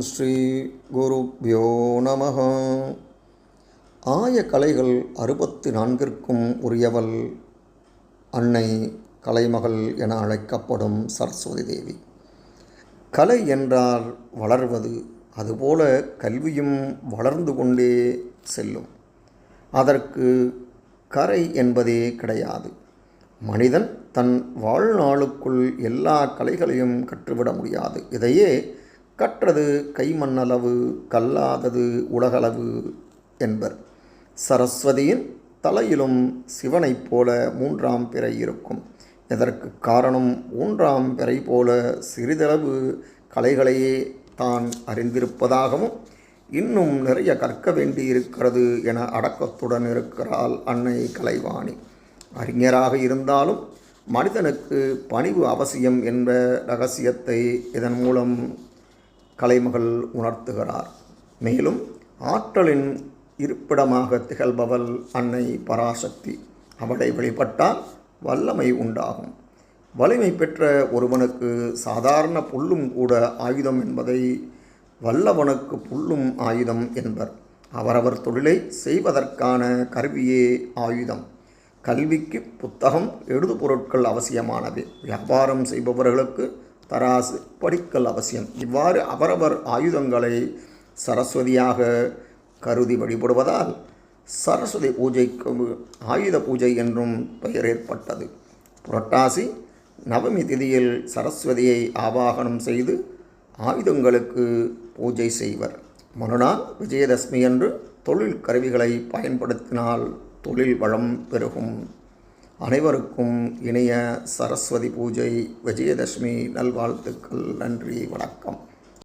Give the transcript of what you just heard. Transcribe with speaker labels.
Speaker 1: ஸ்ரீ குருப்யோ நம. ஆய கலைகள் அறுபத்தி நான்கிற்கும் உரியவள். அன்னை கலைமகள் என அழைக்கப்படும் சரஸ்வதி தேவி. கலை என்றால் வளர்வது அதுபோல கல்வியும் வளர்ந்து கொண்டே செல்லும். அதற்கு கரை என்பதே கிடையாது. மனிதன் தன் வாழ்நாளுக்குள் எல்லா கலைகளையும் கற்றுவிட முடியாது. இதையே கற்றது கைமண்ணளவு கல்லாதது உலகளவு என்பர். சரஸ்வதியின் தலையிலும் சிவனைப் போல மூன்றாம் பிறை இருக்கும். இதற்கு காரணம்? மூன்றாம் பிறை போல சிறிதளவு கலைகளையே தான் அறிந்திருப்பதாகவும் இன்னும் நிறைய கற்க வேண்டியிருக்கிறது என அடக்கத்துடன் இருக்கிறாள் அன்னை கலைவாணி. அறிஞராக இருந்தாலும் மனிதனுக்கு பணிவு அவசியம் என்ற ரகசியத்தை இதன் மூலம் கலைமகள் உணர்த்துகிறார். மேலும் ஆற்றலின் இருப்பிடமாக திகழ்பவள் அன்னை பராசக்தி. அவளை வழிபட்டால் வல்லமை உண்டாகும். வலிமை பெற்ற ஒருவனுக்கு சாதாரண புல்லும் கூட ஆயுதம் என்பதை வல்லவனுக்கு புல்லும் ஆயுதம் என்பர். அவரவர் தொழிலை செய்வதற்கான கருவியே ஆயுதம். கல்விக்கு புத்தகம் எழுது பொருட்கள் அவசியமானது. வியாபாரம் செய்பவர்களுக்கு தராசு படிக்கல் அவசியம். இவ்வாறு அவரவர் ஆயுதங்களை சரஸ்வதியாக கருதி வழிபடுவதால் சரஸ்வதி பூஜைக்கு ஆயுத பூஜை என்றும் பெயர் ஏற்பட்டது. புரட்டாசி நவமி திதியில் சரஸ்வதியை ஆவாகனம் செய்து ஆயுதங்களுக்கு பூஜை செய்வர். மறுநாள் விஜயதசமி அன்று தொழில் கருவிகளை பயன்படுத்தினால் தொழில் வளம் பெருகும். அனைவருக்கும் இனிய சரஸ்வதி பூஜை விஜயதசமி நல்வாழ்த்துக்கள் நன்றி வணக்கம்.